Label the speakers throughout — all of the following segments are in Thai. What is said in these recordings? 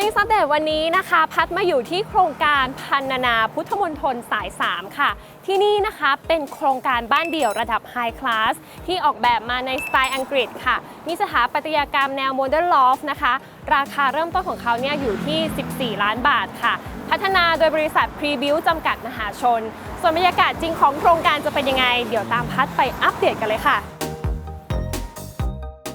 Speaker 1: ติงซัปเดตวันนี้นะคะ พัดมาอยู่ที่โครงการพันนานาพุทธมณฑลสาย 3 ค่ะ ที่นี่นะคะเป็นโครงการบ้านเดี่ยวระดับไฮคลาสที่ออกแบบมาในสไตล์อังกฤษค่ะ มีสถาปัตยกรรมแนวโมเดิร์นลอฟนะคะ ราคาเริ่มต้นของเขาเนี่ยอยู่ที่ 14 ล้านบาทค่ะ พัฒนาโดยบริษัทพรีบิวจำกัดมหาชน ส่วนบรรยากาศจริงของโครงการจะเป็นยังไง เดี๋ยวตามพัดไปอัปเดตกันเลยค่ะ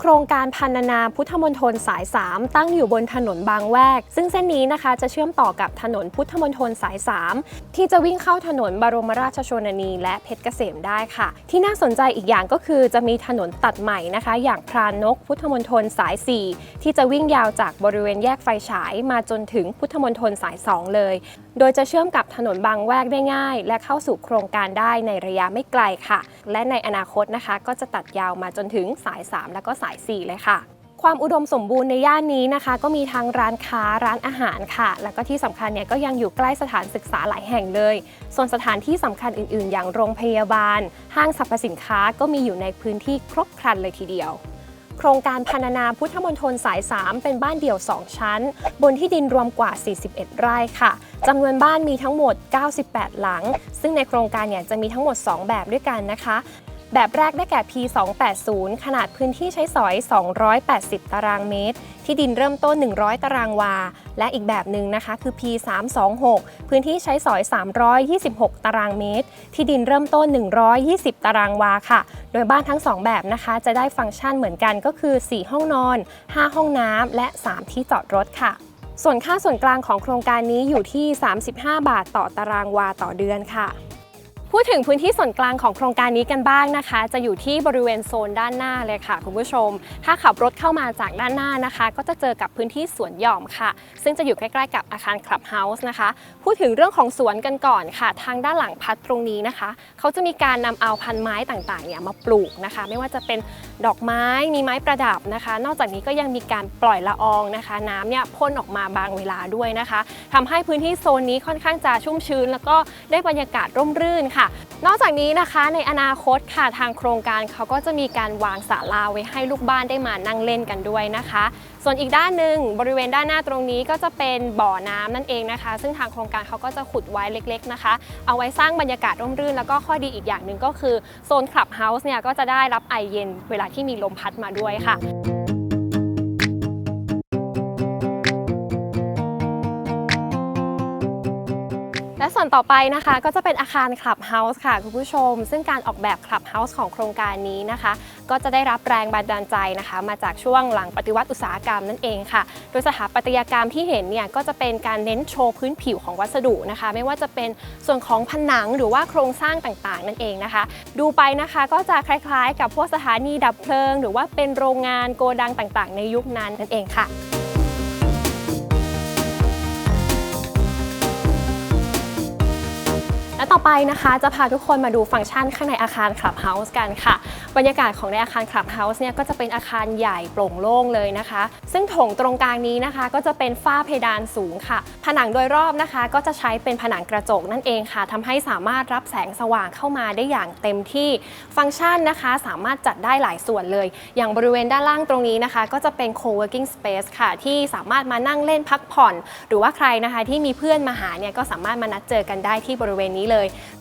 Speaker 1: ครงการพันนานาพุทธมณฑลสาย 3 ตั้งอยู่บนถนนบางแวก ซึ่งเส้นนี้นะคะจะเชื่อมต่อกับถนนพุทธมณฑลสาย 3 ที่จะวิ่งเข้าถนนบรมราชชนนีและเพชรเกษมได้ค่ะ ที่น่าสนใจอีกอย่างก็คือจะมีถนนตัดใหม่นะคะ อย่างพรานกพุทธมณฑลสาย 4 ที่จะวิ่งยาวจากบริเวณแยกไฟฉายมาจนถึงพุทธมณฑลสาย 2 เลย โดยจะเชื่อมกับถนนบางแวกได้ง่าย และเข้าสู่โครงการได้ในระยะไม่ไกลค่ะ และในอนาคตนะคะ ก็จะตัดยาวมาจนถึงสาย 3 และก็สาย 4 เลยค่ะความอุดมสมบูรณ์ในย่านนี้นะคะ ก็มีทั้งร้านค้าร้านอาหารค่ะ แล้วก็ที่สำคัญเนี่ยก็ยังอยู่ใกล้สถานศึกษาหลายแห่งเลย ส่วนสถานที่สำคัญอื่น ๆ อย่างโรงพยาบาล ห้างสรรพสินค้าก็มีอยู่ในพื้นที่ครบครันเลยทีเดียว โครงการพันนาพุทธมณฑลสาย 3 เป็นบ้านเดี่ยว 2 ชั้น บนที่ดินรวมกว่า 41 ไร่ค่ะจำนวนบ้านมีทั้งหมด 98 หลัง ซึ่งในโครงการเนี่ยจะมีทั้งหมด 2 แบบด้วยกันนะคะ แบบแรกได้แก่ P280 ขนาดพื้นที่ใช้สอย 280 ตารางเมตร ที่ดินเริ่มต้น 100 ตารางวา และอีกแบบหนึ่งนะคะคือ P326 พื้นที่ใช้สอย 326 ตารางเมตร ที่ดินเริ่มต้น 120 ตารางวาค่ะ โดยบ้านทั้ง 2 แบบนะคะ จะได้ฟังก์ชันเหมือนกันก็คือ 4 ห้องนอน 5 ห้องน้ำและ 3 ที่จอดรถค่ะส่วนค่าส่วนกลางของโครงการนี้อยู่ที่ 35 บาทต่อตารางวาต่อเดือนค่ะ พูดถึงพื้นที่ส่วนกลางของโครงการนี้กันบ้างนะคะ จะอยู่ที่บริเวณโซนด้านหน้าเลยค่ะ คุณผู้ชม ถ้าขับรถเข้ามาจากด้านหน้านะคะ ก็จะเจอกับพื้นที่สวนหย่อมค่ะ ซึ่งจะอยู่ใกล้ๆกับอาคารคลับเฮาส์นะคะ พูดถึงเรื่องของสวนกันก่อนค่ะ ทางด้านหลังพัดตรงนี้นะคะ เขาจะมีการนำเอาพันไม้ต่างๆเนี่ยมาปลูกนะคะ ไม่ว่าจะเป็นดอกไม้มีไม้ประดับนะคะ นอกจากนี้ก็ยังมีการปล่อยละอองนะคะน้ำเนี่ยพ่นออกมาบางเวลาด้วยนะคะทำให้พื้นที่โซนนี้ค่อนข้างจะชุ่มชื้น แล้วก็ได้บรรยากาศร่มรื่นค่ะ นอกจากนี้นะคะในอนาคตค่ะทางโครงการเขาก็จะมีการวางศาลาไว้ให้ลูกบ้านได้มานั่งเล่นกันด้วยนะคะ ส่วนอีกด้านหนึ่งบริเวณด้านหน้าตรงนี้ก็จะเป็นบ่อน้ำนั่นเองนะคะ ซึ่งทางโครงการเขาก็จะขุดไว้เล็ก ๆนะคะ เอาไว้สร้างบรรยากาศร่มรื่น แล้วก็ข้อดีอีกอย่างหนึ่งก็คือโซนคลับเฮาส์เนี่ยก็จะได้รับไอเย็น เวลาที่มีลมพัดมาด้วยค่ะ ส่วนต่อไปนะคะ ก็จะเป็นอาคารคลับเฮาส์ค่ะคุณผู้ชม ซึ่งการออกแบบคลับเฮาส์ของโครงการนี้นะคะ ก็จะได้รับแรงบันดาลใจนะคะ มาจากช่วงหลังปฏิวัติอุตสาหกรรมนั่นเองค่ะ โดยสถาปัตยกรรมที่เห็นเนี่ยก็จะเป็นการเน้นโชว์พื้นผิวของวัสดุนะคะ ไม่ว่าจะเป็นส่วนของผนังหรือว่าโครงสร้างต่างๆ นั่นเองนะคะ ดูไปนะคะก็จะคล้ายๆ กับพวกสถานีดับเพลิง หรือว่าเป็นโรงงานโกดังต่างๆ ในยุคนั้นนั่นเองค่ะ และต่อไปนะคะจะพาทุกคนมาดูฟังก์ชันข้างในอาคารคลับเฮาส์กันค่ะ บรรยากาศของในอาคารคลับเฮาส์เนี่ยก็จะเป็นอาคารใหญ่โปร่งโล่งเลยนะคะ ซึ่งโถงตรงกลางนี้นะคะ ก็จะเป็นฝ้าเพดานสูงค่ะ ผนังโดยรอบนะคะ ก็จะใช้เป็นผนังกระจกนั่นเองค่ะทำให้สามารถรับแสงสว่างเข้ามาได้อย่างเต็มที่ ฟังก์ชันนะคะ สามารถจัดได้หลายส่วนเลย อย่างบริเวณด้านล่างตรงนี้นะคะ ก็จะเป็น co-working space ค่ะ ที่สามารถมานั่งเล่นพักผ่อน หรือว่าใครนะคะที่มีเพื่อนมาหาเนี่ยก็สามารถมานัดเจอกันได้ที่บริเวณนี้เลย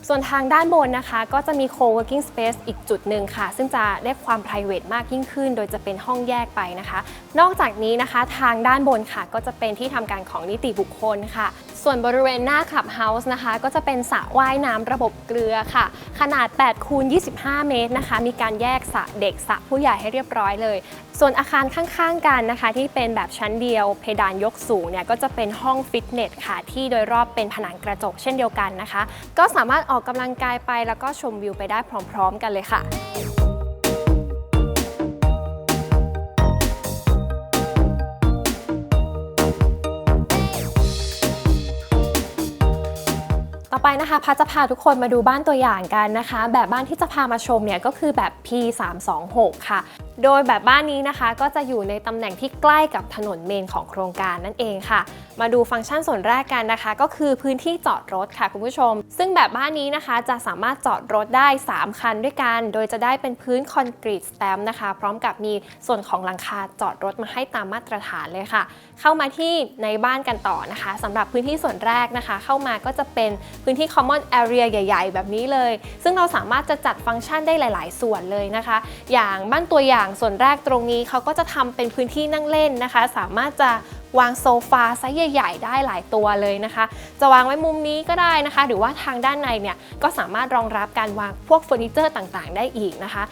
Speaker 1: ส่วนทางด้านบนนะคะก็จะมี co-working space อีกจุดหนึ่งค่ะ ซึ่งจะได้ความ private มากยิ่งขึ้น โดยจะเป็นห้องแยกไปนะคะ นอกจากนี้นะคะทางด้านบนค่ะ ก็จะเป็นที่ทำการของนิติบุคคลค่ะ ส่วนบริเวณหน้าคลับเฮาส์นะคะ ก็จะเป็นสระว่ายน้ำระบบเกลือค่ะ ขนาด8คูณ25 เมตรนะคะ มีการแยกสระเด็กสระผู้ใหญ่ให้เรียบร้อยเลย ส่วนอาคารข้างๆกันนะคะ ที่เป็นแบบชั้นเดียว เพดานยกสูงเนี่ยก็จะเป็นห้องฟิตเนสค่ะ ที่โดยรอบเป็นผนังกระจกเช่นเดียวกันนะคะ ก็สามารถออกกำลังกายไปแล้วก็ชมวิวไปได้พร้อม ๆ กันเลยค่ะ ไปนะคะพัชจะพาทุกคนมาดูบ้านตัวอย่างกันนะคะ แบบบ้านที่จะพามาชมเนี่ยก็คือแบบ P326 ค่ะ โดยแบบบ้านนี้นะคะก็จะอยู่ในตำแหน่งที่ใกล้กับถนนเมนของโครงการนั่นเองค่ะ มาดูฟังก์ชันส่วนแรกกันนะคะ ก็คือพื้นที่จอดรถค่ะคุณผู้ชม ซึ่งแบบบ้านนี้นะคะจะสามารถจอดรถได้ 3 คันด้วยกัน โดยจะได้เป็นพื้นคอนกรีตสแตมป์นะคะ พร้อมกับมีส่วนของหลังคาจอดรถมาให้ตามมาตรฐานเลยค่ะ เข้ามาที่ในบ้านกันต่อนะคะสำหรับพื้นที่ส่วนแรกนะคะ เข้ามาก็จะเป็นพื้นนที่ common area ใหญ่ ๆ แบบนี้เลย ซึ่งเราสามารถจะจัดฟังก์ชันได้หลาย ๆ ส่วนเลยนะคะ อย่างบ้านตัวอย่างส่วนแรกตรงนี้เขาก็จะทำเป็นพื้นที่นั่งเล่นนะคะ สามารถจะวางโซฟาไซส์ใหญ่ ๆ ได้หลายตัวเลยนะคะ จะวางไว้มุมนี้ก็ได้นะคะ หรือว่าทางด้านในเนี่ยก็สามารถรองรับการวางพวกเฟอร์นิเจอร์ต่างๆ ได้อีกนะคะ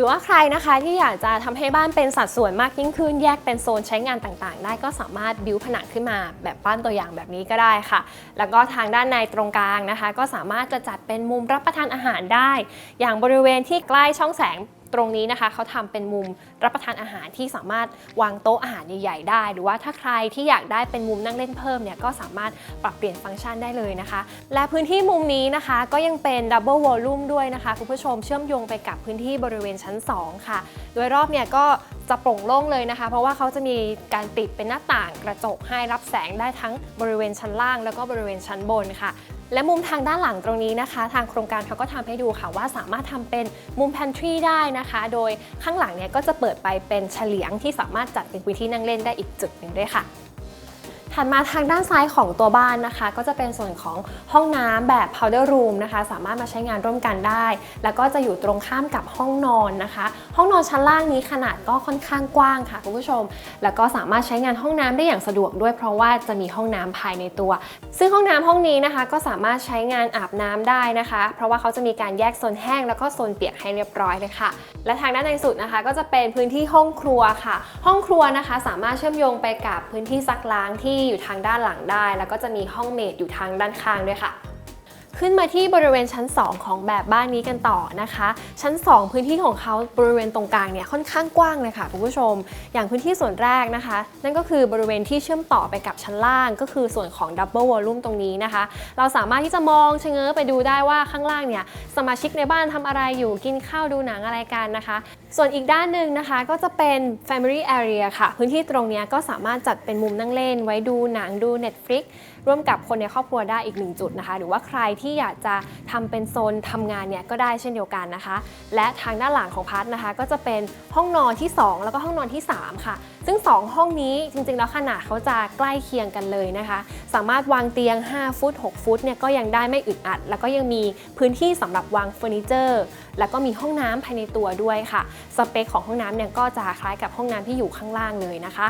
Speaker 1: รือว่าใครนะคะที่อยากจะทำให้บ้านเป็นสัดส่วนมากยิ่งขึ้น แยกเป็นโซนใช้งานต่างๆ ได้ก็สามารถบิวผนังขึ้นมาแบบบ้านตัวอย่างแบบนี้ก็ได้ค่ะ แล้วก็ทางด้านในตรงกลางนะคะ ก็สามารถจะจัดเป็นมุมรับประทานอาหารได้ อย่างบริเวณที่ใกล้ช่องแสง ตรงนี้นะคะเขาทำเป็นมุมรับประทานอาหารที่สามารถวางโต๊ะอาหารใหญ่ๆได้ หรือว่าถ้าใครที่อยากได้เป็นมุมนั่งเล่นเพิ่มเนี่ยก็สามารถปรับเปลี่ยนฟังก์ชันได้เลยนะคะ และพื้นที่มุมนี้นะคะก็ยังเป็นดับเบิลวอลลุ่มด้วยนะคะคุณผู้ชมเชื่อมโยงไปกับพื้นที่บริเวณชั้น 2 ค่ะ โดยรอบเนี่ยก็จะโปร่งโล่งเลยนะคะ เพราะว่าเขาจะมีการติดเป็นหน้าต่างกระจกให้รับแสงได้ทั้งบริเวณชั้นล่าง แล้วก็บริเวณชั้นบนค่ะ และมุมทางด้านหลังตรงนี้นะคะ ทางโครงการเขาก็ทำให้ดูค่ะว่าสามารถทำเป็นมุม pantry ได้นะคะ โดยข้างหลังเนี่ยก็จะเปิดไปเป็นเฉลียงที่สามารถจัดเป็นพื้นที่นั่งเล่นได้อีกจุดหนึ่งด้วยค่ะ ถัดมาทางด้านซ้ายของตัวบ้านนะคะ ก็จะเป็นส่วนของห้องน้ำแบบ powder room นะคะ สามารถมาใช้งานร่วมกันได้ แล้วก็จะอยู่ตรงข้ามกับห้องนอนนะคะ ห้องนอนชั้นล่างนี้ขนาดก็ค่อนข้างกว้างค่ะคุณผู้ชม แล้วก็สามารถใช้งานห้องน้ำได้อย่างสะดวกด้วย เพราะว่าจะมีห้องน้ำภายในตัว ซึ่งห้องน้ำห้องนี้นะคะ ก็สามารถใช้งานอาบน้ำได้นะคะ เพราะว่าเขาจะมีการแยกโซนแห้งแล้วก็โซนเปียกให้เรียบร้อยเลยค่ะ และทางด้านในสุดนะคะ ก็จะเป็นพื้นที่ห้องครัวค่ะ ห้องครัวนะคะ สามารถเชื่อมโยงไปกับพื้นที่ซักล้างที่อยู่ทางด้านหลังได้ แล้วก็จะมีห้องเมดอยู่ทางด้านข้างด้วยค่ะ ขึ้นมาที่บริเวณชั้น 2 ของแบบบ้านนี้กันต่อนะคะ ชั้น 2 พื้นที่ของเขาบริเวณตรงกลางเนี่ยค่อนข้างกว้างเลยค่ะคุณผู้ชม อย่างพื้นที่ส่วนแรกนะคะ นั่นก็คือบริเวณที่เชื่อมต่อไปกับชั้นล่าง ก็คือส่วนของดับเบิลวอลลุ่มตรงนี้นะคะ เราสามารถที่จะมองเชะเง้อไปดูได้ว่าข้างล่างเนี่ยสมาชิกในบ้านทำอะไรอยู่กินข้าวดูหนังอะไรกันนะคะ ส่วนอีกด้านหนึ่งนะคะก็จะเป็น Family Area ค่ะ พื้นที่ตรงนี้ก็สามารถจัดเป็นมุมนั่งเล่น ไว้ดูหนังดู Netflix ร่วมกับคนในครอบครัวได้อีกหนึ่งจุดนะคะ หรือว่าใครที่อยากจะทำเป็นโซนทำงานเนี่ยก็ได้เช่นเดียวกันนะคะ และทางด้านหลังของพัทนะคะ ก็จะเป็นห้องนอนที่ 2 แล้วก็ห้องนอนที่ 3 ค่ะ ซึ่ง 2 ห้องนี้จริงๆ แล้วขนาดเขาจะใกล้เคียงกันเลยนะคะ สามารถวางเตียง 5 ฟุต 6 ฟุตเนี่ยก็ยังได้ไม่อึดอัด แล้วก็ยังมีพื้นที่สำหรับวางเฟอร์นิเจอร์ แล้วก็มีห้องน้ำภายในตัวด้วยค่ะ สเปคของห้องน้ำเนี่ยก็จะคล้ายกับห้องน้ำที่อยู่ข้างล่างเลยนะคะ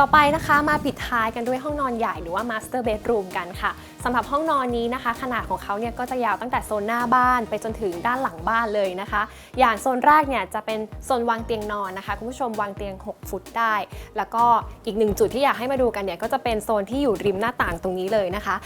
Speaker 1: ต่อไปนะคะมาปิดท้ายกันด้วยห้องนอนใหญ่หรือว่า master bedroom กันค่ะสำหรับห้องนอนนี้นะคะ ขนาดของเขาเนี่ยก็จะยาวตั้งแต่โซนหน้าบ้านไปจนถึงด้านหลังบ้านเลยนะคะ อย่างโซนแรกเนี่ยจะเป็นโซนวางเตียงนอนนะคะคุณผู้ชมวางเตียง 6 ฟุตได้ แล้วก็อีกหนึ่งจุดที่อยากให้มาดูกันเนี่ยก็จะเป็นโซนที่อยู่ริมหน้าต่างตรงนี้เลยนะคะ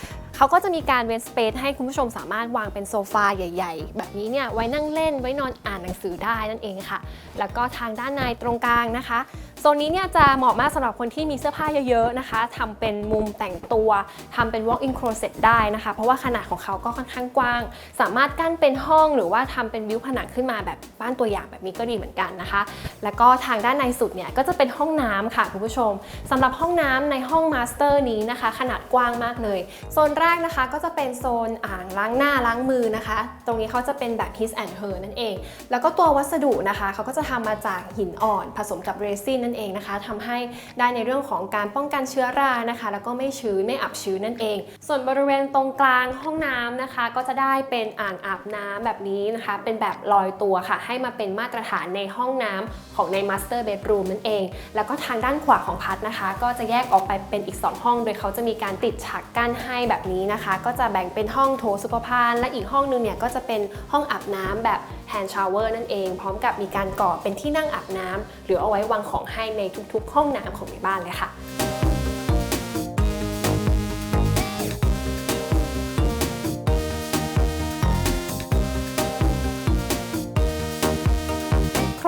Speaker 1: เขาก็จะมีการเว้นสเปซให้คุณผู้ชมสามารถวางเป็นโซฟาใหญ่ ๆ แบบนี้เนี่ยไว้นั่งเล่นไว้นอนอ่านหนังสือได้นั่นเองค่ะ แล้วก็ทางด้านในตรงกลางนะคะโซนนี้เนี่ยจะเหมาะมากสำหรับคนที่มีเสื้อผ้าเยอะๆนะคะทำเป็นมุมแต่งตัวทำเป็น walk-in closet ได้นะคะ เพราะว่าขนาดของเขาก็ค่อนข้างกว้าง สามารถกั้นเป็นห้องหรือว่าทำเป็นวิวผนังขึ้นมาแบบบ้านตัวอย่างแบบนี้ก็ดีเหมือนกันนะคะ แล้วก็ทางด้านในสุดเนี่ยก็จะเป็นห้องน้ำค่ะคุณผู้ชมสำหรับห้องน้ำในห้องมาสเตอร์นี้นะคะ ขนาดกว้างมากเลยโซนแรกนะคะก็จะเป็นโซนอ่างล้างหน้าล้างมือนะคะ ตรงนี้เขาจะเป็นแบบ his and her นั่นเอง แล้วก็ตัววัสดุนะคะเขาก็จะทำมาจากหินอ่อน ผสมกับเรซินนั่นเองนะคะทำให้ได้ในเรื่องของการป้องกันเชื้อรานะคะ แล้วก็ไม่ชื้นไม่อับชื้นนั่นเอง ส่วนบริเวณตรงกลางห้องน้ำนะคะ ก็จะได้เป็นอ่างอาบน้ำแบบนี้นะคะ เป็นแบบลอยตัวค่ะ ให้มาเป็นมาตรฐานในห้องน้ำของใน master bedroom นั่นเอง แล้วก็ทางด้านขวาของพัดนะคะ ก็จะแยกออกไปเป็นอีก 2 ห้อง โดยเขาจะมีการติดฉากกั้นให้แบบนี้นะคะ ก็จะแบ่งเป็นห้องโถสุขภัณฑ์และอีกห้องนึงเนี่ยก็จะเป็นห้องอาบน้ำแบบ hand shower นั่นเอง พร้อมกับมีการก่อเป็นที่นั่งอาบน้ำหรือเอาไว้วางของให้ในทุกๆ ห้องน้ำของในบ้านเลยค่ะ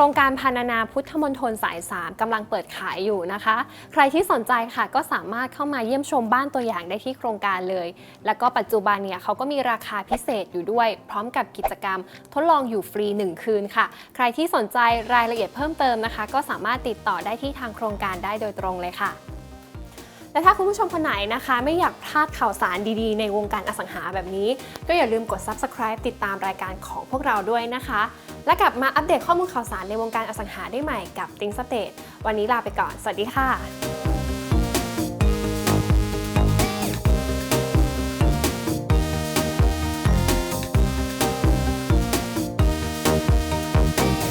Speaker 1: รรงการพานานาพุทธมณฑลสาย 3กำลังเปิดขายอยู่นะคะ ใครที่สนใจค่ะก็สามารถเข้ามาเยี่ยมชมบ้านตัวอย่างได้ที่โครงการเลย แล้วก็ปัจจุบันเนี่ยเขาก็มีราคาพิเศษอยู่ด้วย พร้อมกับกิจกรรมทดลองอยู่ฟรี 1 คืนค่ะ ใครที่สนใจรายละเอียดเพิ่มเติมนะคะ ก็สามารถติดต่อได้ที่ทางโครงการได้โดยตรงเลยค่ะ และถ้าคุณผู้ชมคนไหนนะคะ ไม่อยากพลาดข่าวสารดีๆ ในวงการอสังหาแบบนี้ ก็อย่าลืมกด subscribe ติดตามรายการของพวกเราด้วยนะคะ และกลับมาอัปเดตข้อมูลข่าวสารในวงการอสังหาได้ใหม่กับ Think State วันนี้ลาไปก่อน สวัสดีค่ะ